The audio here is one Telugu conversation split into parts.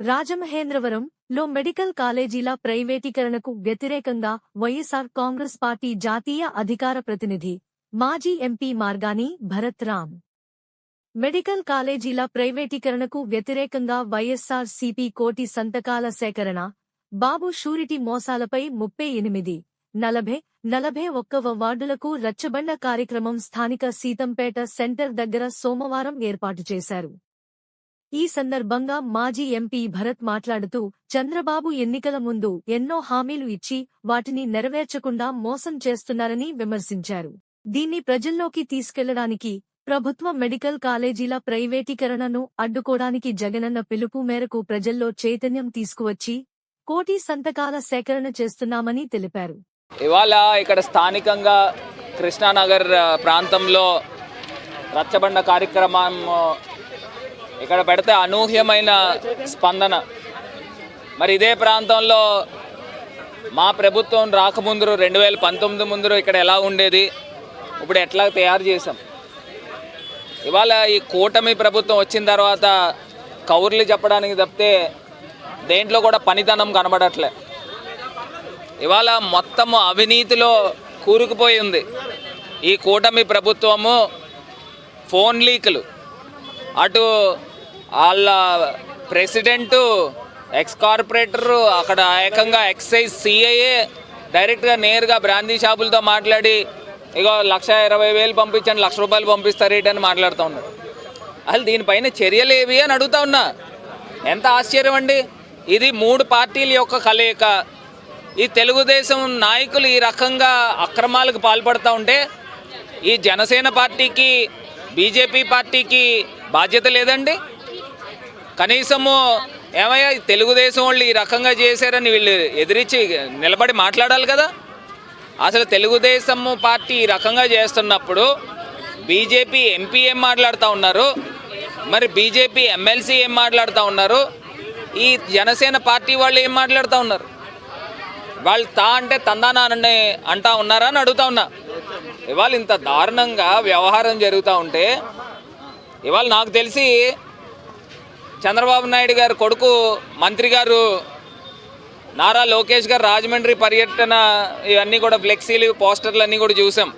రాజమహేంద్రవరం లో మెడికల్ కాలేజీల ప్రైవేటీకరణకు వ్యతిరేకంగా వైఎస్ఆర్ కాంగ్రెస్ పార్టీ జాతీయ అధికార ప్రతినిధి మాజీ ఎంపీ మార్గాని భరత్ రామ్. మెడికల్ కాలేజీల ప్రైవేటీకరణకు వ్యతిరేకంగా వైఎస్ఆర్ సిపి కోటి సంతకాల సేకరణ బాబు షూరిటీ మోసాలపై ముప్పై ఎనిమిది నలభై నలభై ఒక్కవ వార్డులకు రచ్చబండ కార్యక్రమం స్థానిక సీతంపేట సెంటర్ దగ్గర సోమవారం ఏర్పాటు చేశారు. ఈ సందర్భంగా మాజీ ఎంపీ భరత్ మాట్లాడుతూ చంద్రబాబు ఎన్నికల ముందు ఎన్నో హామీలు ఇచ్చి వాటిని నెరవేర్చకుండా మోసం చేస్తున్నారని విమర్శించారు. దీన్ని ప్రజల్లోకి తీసుకెళ్ళడానికి ప్రభుత్వ మెడికల్ కాలేజీల ప్రైవేటీకరణను అడ్డుకోవడానికి జగనన్న పిలుపు మేరకు ప్రజల్లో చైతన్యం తీసుకువచ్చి కోటి సంతకాల సేకరణ చేస్తున్నామని తెలిపారు. ఇవాళ ఇక్కడ స్థానికంగా కృష్ణానగర్ ప్రాంతంలో రచ్చబండ కార్యక్రమం ఇక్కడ పెడితే అనూహ్యమైన స్పందన. మరి ఇదే ప్రాంతంలో మా ప్రభుత్వం రాకముందు రెండు వేల పంతొమ్మిది ముందు ఇక్కడ ఎలా ఉండేది? ఇప్పుడు ఎట్లా తయారు చేసాం ఇవాళ ఈ కూటమి ప్రభుత్వం వచ్చిన తర్వాత కౌర్లు చెప్పడానికి తప్పితే దేంట్లో కూడా పనితనం కనబడట్లే. ఇవాళ మొత్తము అవినీతిలో కూరుకుపోయి ఉంది. ఈ కూటమి ప్రభుత్వము ఫోన్ లీకులు. అటు వాళ్ళ ప్రెసిడెంటు ఎక్స్ కార్పొరేటరు అక్కడ ఏకంగా ఎక్సైజ్ సిఐఏ డైరెక్ట్గా నేరుగా బ్రాందీ షాపులతో మాట్లాడి ఇగో లక్ష ఇరవై వేలు పంపించండి లక్ష రూపాయలు పంపిస్తారు ఏంటని మాట్లాడుతూ ఉన్నాడు అసలు దీనిపైన చర్యలు ఏవి అని అడుగుతా ఉన్నా. ఎంత ఆశ్చర్యం అండి? ఇది మూడు పార్టీల యొక్క కలయిక. ఈ తెలుగుదేశం నాయకులు ఈ రకంగా అక్రమాలకు పాల్పడుతూ ఉంటే ఈ జనసేన పార్టీకి బీజేపీ పార్టీకి బాధ్యత లేదండి? కనీసము ఏమయ్యా ఈ తెలుగుదేశం వాళ్ళు ఈ రకంగా చేశారని వీళ్ళు ఎదిరించి నిలబడి మాట్లాడాలి కదా? అసలు తెలుగుదేశం పార్టీ ఈ రకంగా చేస్తున్నప్పుడు బీజేపీ ఎంపీ ఏం మాట్లాడుతూ ఉన్నారు? మరి బీజేపీ ఎమ్మెల్సీ ఏం మాట్లాడుతూ ఉన్నారు? ఈ జనసేన పార్టీ వాళ్ళు ఏం మాట్లాడుతూ ఉన్నారు? వాళ్ళు తా అంటే తందానా అని అంటా ఉన్నారా అని అడుగుతా ఉన్నా. ఇవాళ ఇంత దారుణంగా వ్యవహారం జరుగుతూ ఉంటే ఇవాళ నాకు తెలిసి చంద్రబాబు నాయుడు గారు కొడుకు మంత్రి గారు నారా లోకేష్ గారు రాజమండ్రి పర్యటన ఇవన్నీ కూడా ఫ్లెక్సీలు పోస్టర్లు అన్నీ కూడా చూసాం.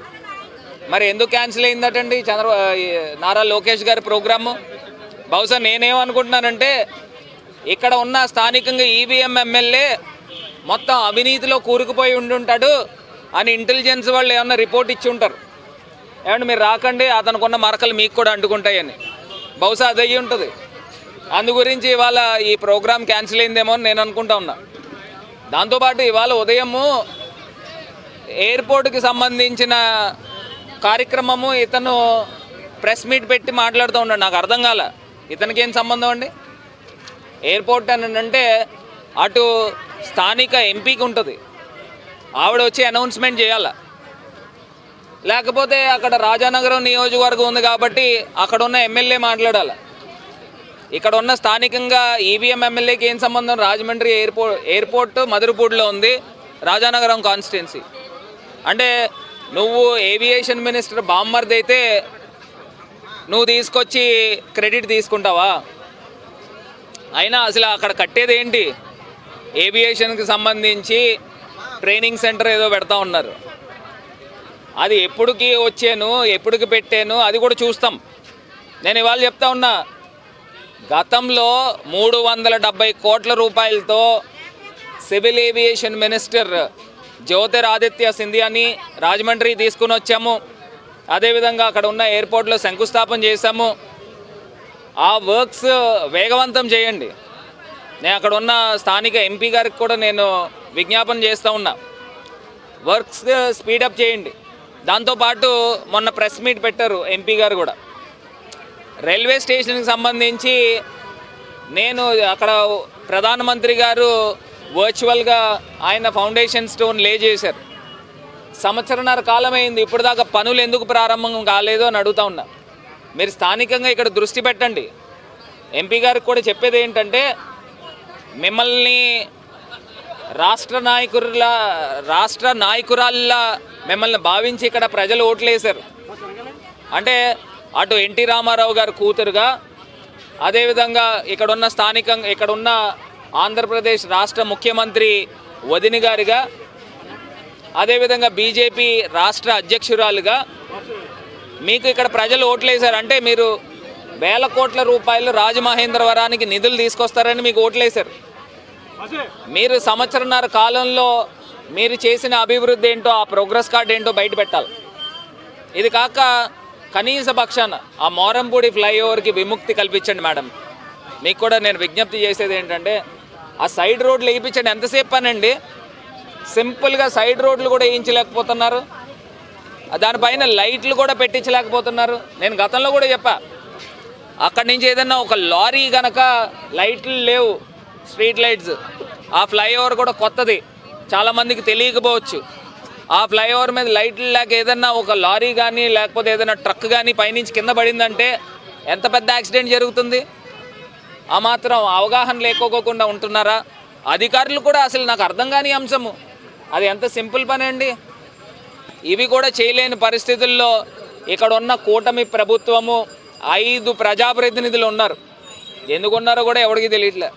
మరి ఎందుకు క్యాన్సిల్ అయిందటండి చంద్ర నారా లోకేష్ గారి ప్రోగ్రాము? బహుశా నేనేమనుకుంటున్నానంటే ఇక్కడ ఉన్న స్థానికంగా ఈవీఎం ఎమ్మెల్యే మొత్తం అవినీతిలో కూరుకుపోయి ఉండుంటాడు అని ఇంటెలిజెన్స్ వాళ్ళు ఏమన్నా రిపోర్ట్ ఇచ్చి ఉంటారు. ఏమంటే మీరు రాకండి అతనుకున్న మరకలు మీకు కూడా అంటుకుంటాయని. బహుశా అది అయ్యి ఉంటుంది అందు గురించి ఇవాళ ఈ ప్రోగ్రామ్ క్యాన్సిల్ అయిందేమో అని నేను అనుకుంటా ఉన్నా. దాంతోపాటు ఇవాళ ఉదయము ఎయిర్పోర్ట్కి సంబంధించిన కార్యక్రమము ఇతను ప్రెస్ మీట్ పెట్టి మాట్లాడుతూ ఉన్నాడు. నాకు అర్థం కాల. ఇతనికి ఏం సంబంధం అండి? ఎయిర్పోర్ట్ అని అంటే అటు స్థానిక ఎంపీకి ఉంటుంది. ఆవిడ వచ్చి అనౌన్స్మెంట్ చేయాల. లేకపోతే అక్కడ రాజానగరం నియోజకవర్గం ఉంది కాబట్టి అక్కడ ఉన్న ఎమ్మెల్యే మాట్లాడాలి. ఇక్కడ ఉన్న స్థానికంగా ఈవీఎం ఎమ్మెల్యేకి ఏం సంబంధం? రాజమండ్రి ఎయిర్పోర్ట్ ఎయిర్పోర్ట్ మధురపూడిలో ఉంది. రాజానగరం కాన్స్టిట్యున్సీ. అంటే నువ్వు ఏవియేషన్ మినిస్టర్ బామ్మర్ది అయితే నువ్వు తీసుకొచ్చి క్రెడిట్ తీసుకుంటావా? అయినా అసలు అక్కడ కట్టేది ఏంటి? ఏవియేషన్కి సంబంధించి ట్రైనింగ్ సెంటర్ ఏదో పెడతా ఉన్నారు. అది ఎప్పుడుకి వచ్చాను ఎప్పుడుకి పెట్టాను అది కూడా చూస్తాం. నేను ఇవాళ చెప్తా ఉన్నా గతంలో మూడు వందల డెబ్బై కోట్ల రూపాయలతో సివిల్ ఏవియేషన్ మినిస్టర్ జ్యోతిరాదిత్య సింధియాని రాజమండ్రి తీసుకుని వచ్చాము. అదేవిధంగా అక్కడ ఉన్న ఎయిర్పోర్ట్లో శంకుస్థాపన చేశాము. ఆ వర్క్స్ వేగవంతం చేయండి. నేను అక్కడ ఉన్న స్థానిక ఎంపీ గారికి కూడా నేను విజ్ఞాపన చేస్తూ ఉన్నా. వర్క్స్ స్పీడప్ చేయండి. దాంతోపాటు మొన్న ప్రెస్ మీట్ పెట్టారు ఎంపీ గారు కూడా. రైల్వే స్టేషన్కి సంబంధించి నేను అక్కడ ప్రధానమంత్రి గారు వర్చువల్గా ఆయన ఫౌండేషన్ స్టోన్ లే చేశారు. సంవత్సరన్నర కాలం అయింది ఇప్పుడు దాకా పనులు ఎందుకు ప్రారంభం కాలేదు అని అడుగుతా ఉన్నా. మీరు స్థానికంగా ఇక్కడ దృష్టి పెట్టండి. ఎంపీ గారికి కూడా చెప్పేది ఏంటంటే మిమ్మల్ని రాష్ట్ర నాయకుల రాష్ట్ర నాయకురాల్లా మిమ్మల్ని భావించి ఇక్కడ ప్రజలు ఓట్లేశారు. అంటే అటు ఎన్టీ రామారావు గారు కూతురుగా అదేవిధంగా ఇక్కడున్న స్థానికంగా ఇక్కడున్న ఆంధ్రప్రదేశ్ రాష్ట్ర ముఖ్యమంత్రి వదిని గారిగా అదేవిధంగా బీజేపీ రాష్ట్ర అధ్యక్షురాలుగా మీకు ఇక్కడ ప్రజలు ఓట్లేశారంటే మీరు వేల కోట్ల రూపాయలు రాజమహేంద్రవరానికి నిధులు తీసుకొస్తారని మీకు ఓట్లేశారు. మీరు సంవత్సరన్నర కాలంలో మీరు చేసిన అభివృద్ధి ఏంటో ఆ ప్రోగ్రెస్ కార్డ్ ఏంటో బయట పెట్టాలి. ఇది కాక కనీస పక్షాన ఆ మోరంపూడి ఫ్లైఓవర్కి విముక్తి కల్పించండి మేడం. మీకు కూడా నేను విజ్ఞప్తి చేసేది ఏంటంటే ఆ సైడ్ రోడ్లు వేయించండి. ఎంతసేపు పనండి? సింపుల్గా సైడ్ రోడ్లు కూడా వేయించలేకపోతున్నారు. దానిపైన లైట్లు కూడా పెట్టించలేకపోతున్నారు. నేను గతంలో కూడా చెప్పా అక్కడి నుంచి ఏదన్నా ఒక లారీ గనక లైట్లు లేవు స్ట్రీట్ లైట్స్. ఆ ఫ్లైఓవర్ కూడా కొత్తది. చాలామందికి తెలియకపోవచ్చు. ఆ ఫ్లైఓవర్ మీద లైట్లు లేక ఏదైనా ఒక లారీ కానీ లేకపోతే ఏదైనా ట్రక్ కానీ పైనుంచి కింద పడిందంటే ఎంత పెద్ద యాక్సిడెంట్ జరుగుతుంది? ఆ మాత్రం అవగాహన లేకోకుండా ఉంటున్నారా? అధికారులు కూడా అసలు నాకు అర్థం కాని అంశము. అది ఎంత సింపుల్ పని అండి? ఇవి కూడా చేయలేని పరిస్థితుల్లో ఇక్కడ ఉన్న కూటమి ప్రభుత్వము ఐదు ప్రజాప్రతినిధులు ఉన్నారు. ఎందుకు ఉన్నారో కూడా ఎవరికి తెలియట్లే.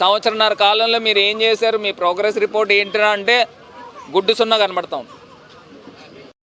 సంవత్సరన్నర కాలంలో మీరు ఏం చేశారు? మీ ప్రోగ్రెస్ రిపోర్ట్ ఏంటిరా అంటే గుడ్డు సున్నా కనబడతాం